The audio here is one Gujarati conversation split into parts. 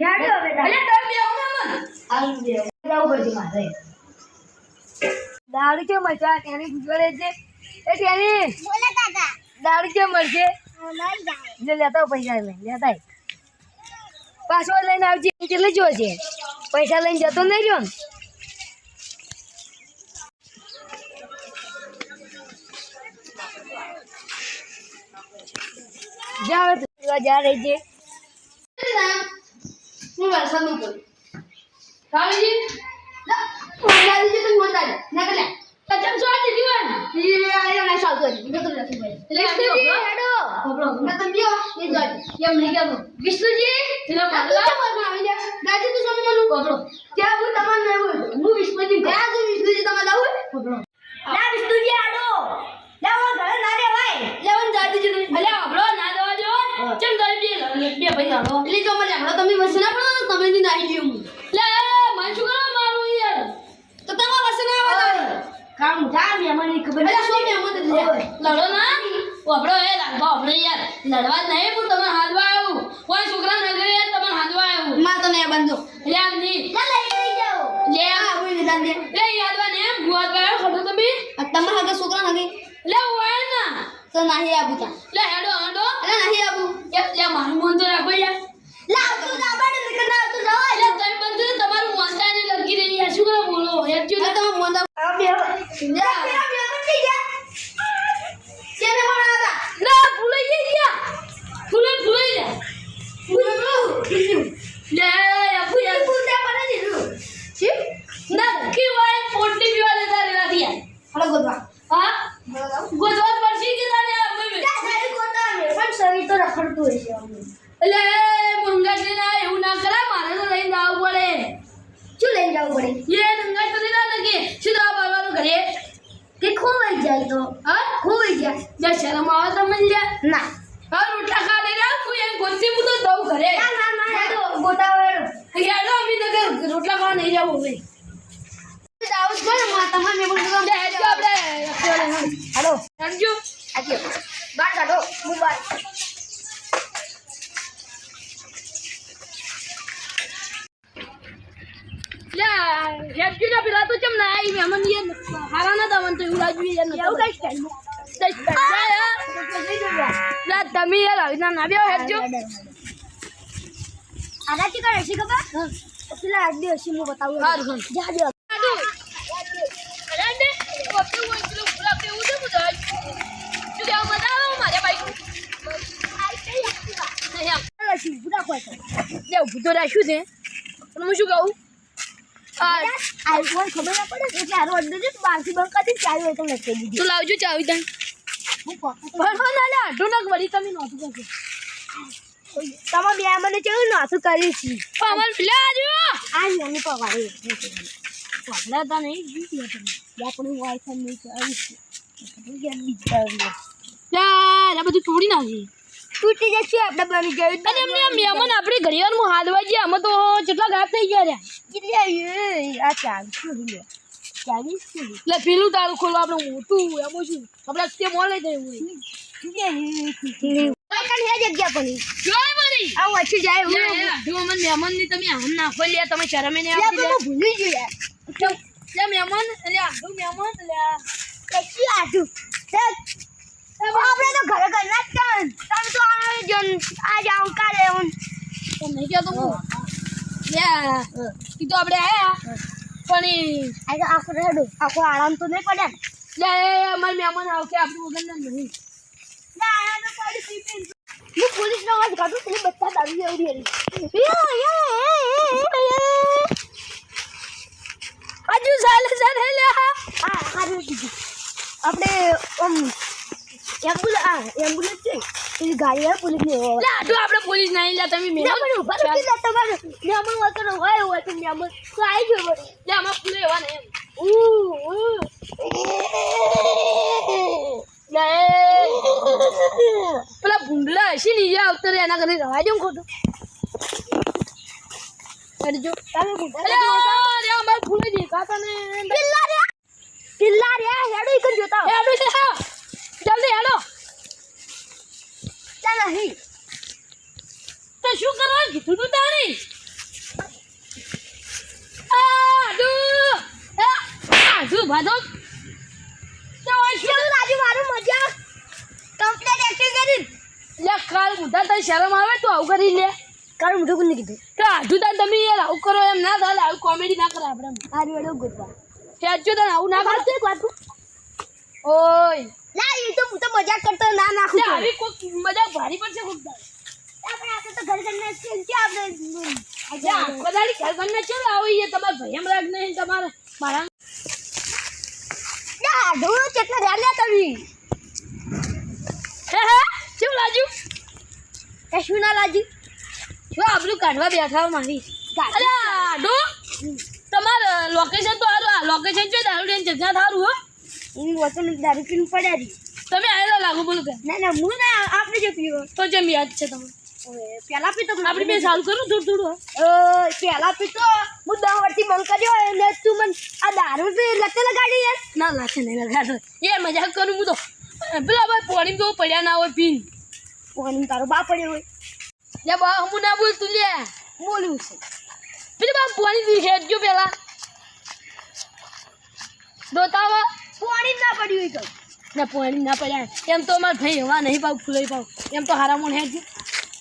રહેજો હેડો હવે તારે. અલ્યા તમે બે આવો ને અમન. બે. જવું પડશે મારે. દારૂ કેમ મળશે? આ ત્યાંની છે. એ દારૂ કેમ મળશે? જે લેતા પૈસા લઈને લેતા. પાસવર્ડ લઈને આવજે. કેટલે જો છે? પૈસા લઈને જતો નહીં રહ્યો જાવ જા રહી છે. હું વરસાદનું બોલું રામજી રામજી તમે બોલતા જ. ના કરે પચાસ સો દીધી હોય ને એ આયો ના સાવ કરી બીજો તો નથી ભાઈ. વિષ્ણુજી, હેડો. ખબરો ના તમે જો એ જોઈ એમ નહીં કેતો વિષ્ણુજી? પેલો પાડલા આવી જા? દાદી તું સમજ મને ખબરો ત્યાં હું તમને નહીં બોલું. હું વિષ્ણુજી ત્યાં જો વિષ્ણુજી તમે લાવો ખબરો ના વિષ્ણુજી આડો. લેવો ઘરે ના રેવાય લેવો દાદીજી તમે અલ્યા આપણો ના દવા જો ચમ તારી બે પૈસા લો એટલે જો મને આપણો તમે વસે ના પડો? ની નાઈ ગયો હું લે મને શું કરો મારું યાર? તો તમે વસે ના આવો કામ જા મેમની ખબર અરે શું મેમન લે લડો ના. આપણો એ લાગવા આપણો યાર. લડવા જ નહીં પણ તમે હાથવા આવ્યું કોઈ છોકરા નગર યાર તમે હાથવા આવ્યું માં તો ને બંધો યારની લે લઈ જાઓ. લે આ હું નિદાન દે લે. યાદવા ને ગુવા ગયો ખબર તમે તમારા હગે છોકરા હગે લે ઓય ના. તો નાહી આબુ તા લે હેડો હેડો. અરે નહીં આબુ યાર લે મારું મન તો રાખો યાર લાવ તું દાબાડ નીકળ ના તું જાવ લે તમે બંધ તમારું મોંસા ને લગી રહી યાર શું કરો બોલો યાર જો આ તમે મોંદા આ બે જા પેલા બે બંધી જા કેને બનાતા ના ભૂલાઈ ગઈ યાર ભૂલાઈ ભૂલાઈ લે પૂરો પૂરો લે આપુ યાર પૂતે બને દીધું છી નક્કી હોય પોટલી પીવા દેતા રહેલા યાર હલો ગોદવા હા બોલાવ ગોજવાત પડશે કે તારે આ ભાઈ જા ગાડી કોતા મે પણ તો હોય છે એટલે મંગાજી ના એવું ના કરાય મારે તો લઈને આવવું પડે. શું લઈને જવું પડે? એ તો દેતા ને કે. સીધા બાવાનું ઘરે? કે ખોવાઈ જાય તો. હા? ખોવાઈ જાય. જ્યાં શરમ આવે તમને જાય ના. હા રોટલા ખા દે રા એમ ગોતી હું તો દઉં ઘરે. ના ના ના હેડો ગોટાવેડો યાડો અમે તો કે રોટલા ખાવા નહીં જવું ભાઈ જાવ છો. ને માં તમારે બોલું લે હેડજો આપણે રખડવાને. હાલો. હેડજો. બાર કાઢો. બાર લે હેડજો ને પેલા તો ચમ ના આવી મહેમાન યાર હારા ના દવન તો એવું લાગ્યું યાર એવું કઈ સ્ટાઈલ લે તમે યાર આવી ના બેહો હેડજો. આનાથી કરે છે ખબર? પેલા આજ દિવસ હું બતાવું. હારું. જા દે આઈફોન ખબર ના પડે એટલે હારો અંદર જ બારથી બંધ કરી ચાલુ હોય તો લખી દીધી. હું પોકેટ તમે બે મને કેવું નાથું કર્યું છે? આ મમ્મી પવાડે આપણું વાઈફાઈ નહીં કર્યું છે. તોડી નાખી તૂટી જશે આપણે બની ગયું અને એમને મહેમાન આપણે ઘડિયાળમાં હાલવા ગયા આમાં તો કેટલા ગાત થઈ ગયા રહ્યા. આ ચાલશું એટલે પેલું તારું ખોલવા આપણે મોટું એમાં શું આપણે તે મોલે જવું મહેમાન આપણે તો ઘરે ઘરના જ કાન તમે તો આ જન આ જાઉં કાલે હું તો નહીં તો હું? લે. તો આપણે આયા. પણ આ તો આખો રેડો. આખો આરામ તો નહીં પડે લે અમાર મહેમાન આવશે આપણું વગર ના નહીં. ના આરામ તો પડી પીપીન હું પોલીસ નો વાત કાઢું એટલે બધા દારૂ એવડી યો હજુ ચાલે ચાલે લે હા હારું કીધું આપણે આમ એમ્બ્યુલન્સ આ એમ્બ્યુલન્સ છે એ ગાડી પોલીસ ને લે આપણે પોલીસ નહીં લે તમે ઊભા રહો કેટલા તમારે મેમણ હોય હોય તો મેમણ. તો આવી ગયો વળી. લે આમાં ફૂલે એવા ને ઉ, ઉ. લે. પેલા ભૂંડલા હશે ને યા આવતા એના ઘરે રવા દઉં ખોટું. કરજો તમે અરે અમાર ફૂલે દેખાતા ને પિલ્લા રે પિલ્લા રે હેડો ઈકન જોતા. હેડો જલ્દી હેડો ચાલ નહીં. તો તો શું કરવા કીધું તું તારી? આ આડુ ભાદો. તો શું રાજુ મારું મજા કમ્પ્લીટ એક્ટિંગ કરી. લે કાલ મુદ્દા તને શરમ આવે તો આવું કરી લે. કાલ મુઢું કોને કીધું. કે આજુ તાર તમે યાર આવું કરો એમ ના થાય આવું કોમેડી ના કરે આપણે આ રેડો ગોતવા ફેંચો તને આવું ના કાળ કરે એક વાત? ઓય. લા એ તો હું તો મજાક કરતો ના નાખું છું. આવી કોઈ મજા ભારી પડશે ખૂબ. આપણે આપણે તો ઘર ઘરને છે કે આપણે અજા દાડી ઘર ઘરને ચેમ આવો તમારે ભયમ રાગ નહીં તમારે મારા ના ઢોળો કેટલા રહ્યા તવી હે હે કેવું લાજુ કશું ના લાજુ શું આપણું કાઢવા બેઠા મારી. અરે ડો તમાર લોકેશન તો આ લોકેશન છે દારૂ જગ્યા થારું હો. હું વતન દારૂ પીને પડ્યા રહી તમે આવેલા લાગુ બોલું કે? ના ના હું ના આપણે જે પીવો. તો જેમ યાદ છે તમે પેલા પીતો આપણે બે સારું કરું થોડું થોડું પેલા પીતો હું દસ વર્ષથી બંધ કર્યો અને તું મને આ દારૂ પી લતે લગાડી યાર. ના લાગે નહીં લગાડો એ મજાક કરું હું તો. પેલા ભાઈ પાણી તો પડ્યા ના હોય પીન પાણી તારો બાપ પડ્યો હોય. લે બા હું ના બોલ તું લે. બોલ્યું છે. પેલી બા પાણી દી હેડજો પેલા. દોતાવા. પાણી ના પડ્યું કહું ના પાણી ના પડ્યા. એમ તો અમારે ભાઈ એવા નહીં પાવ ફૂલાઈ પાવ. એમ તો હારા મોણ હેડજો.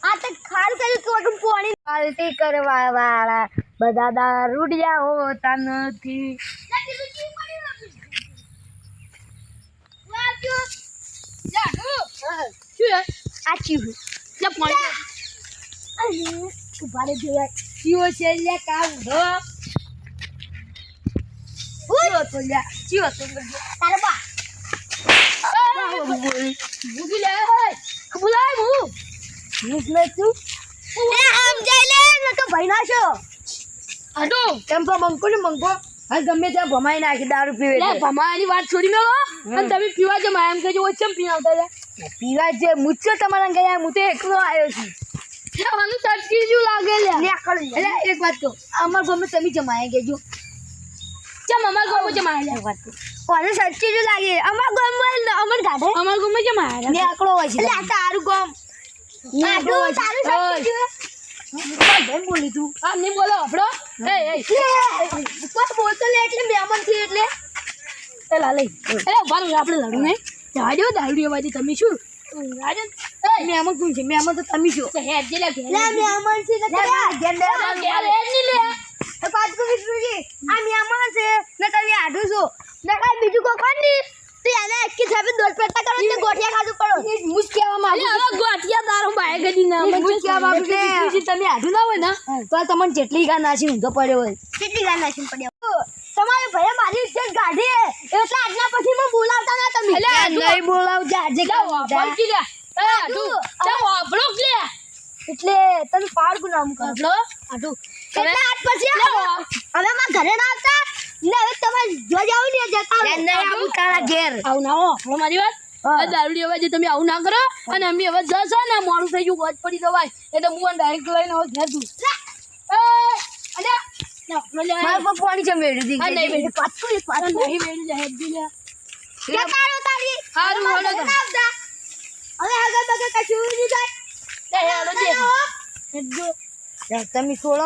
આ તો ખાર કર્યું તું અટું પાણી પાલટી કરવા વાળા બધા દારૂડિયા હોતા નથી. આ ચીવું લે પાણી. જોયા. ચીવો છે લે કામ ધો ચીવો તો લે ચીવો તો તારા બા. ભૂગી લે બોલાય હું. નીકળે તું. એ આમ જઈ લે ન તો ભાઈ ના છો. આડો તેમ તો મંકો ને મંકો હા ગમે ત્યાં ભમાઈ નાખી દારૂ પીવે લે ભમાવાની વાત છોડી મેલો અને તમે પીવા છે માયમ કહેજો વચ્ચે પી આવતા હતા પીવા જે મુચ્છો તમારા ગયા હું તો એકલો આવ્યો છું. આનું સરખી જેવું લાગે લે. નેકળ એક વાત કહો. અમાર ગમે તમે જમાયા કેજો ચમ અમાર ગામમાં છે. માયા કોને સચ્ચી જો લાગે? અમાર ગામમાં અમર ગાઢે. અમાર ગામમાં છે માયા નેકળો હોય છે. એટલે તારું ગામ. છે. તારું સચ્ચી તું. તમે શું? મહેમાન કોણ છે? મેમન તો તમે છો. તે હેડ જે લે. ઘેર લે મહેમાન છે એટલે કે ની લે વિષ્ણુજી આ મહેમાન છે છું. તમે આઢું છો ને કાંઈ બીજું કોઈ કોણ નહીં. તો એને એકી સાબિત દોડ પડતા કરો ને ગોઠિયા ખાધું પડો. મુજ કહેવા અરે હવે ગોઠિયા દારૂ બાય ગડી ના મુજ કહેવા માંગુ કે તમે આઢું ના હોય ને તો તમને જેટલી ગા નાસી ઊંધો પડ્યો હોય. કેટલી ગા નાસી પડ્યો. તમારે ભાઈ મારી ઇજ્જત કાઢી એટલે આજના પછી મને બોલાવતા ના તમે. એટલે આઢું. નહીં બોલાવજે આજે લે વાપરકી લે એ આટુ ચા વાપરો લે એટલે તમે પાડ ગુનામ કરો. આટુ એટલે આજ પછી હવે મારા ઘરે ના આવતા. ને હવે તમે જો જાવ ને જતા નહીં આવું તારા ઘેર. આવું ના હો. મારી વાત. દારૂડી અવાજે તમે આવું ના કરો અને અમે હવે જશો ને મોડું થઈ ગયું ગોજ પડી દવાય એટલે હું ડાયરેક્ટ લઈને હવે ઘેર દઉં એ અલે ના લો લે. મારા પર પાણી છે મેળી દી નહીં મેળી. પાછું પાછું. નહીં વેડી લે હેડ કે કાળો તારી. હારું, હાલો. ના. હવે આગળ બગર કશું નહીં તમે છોડો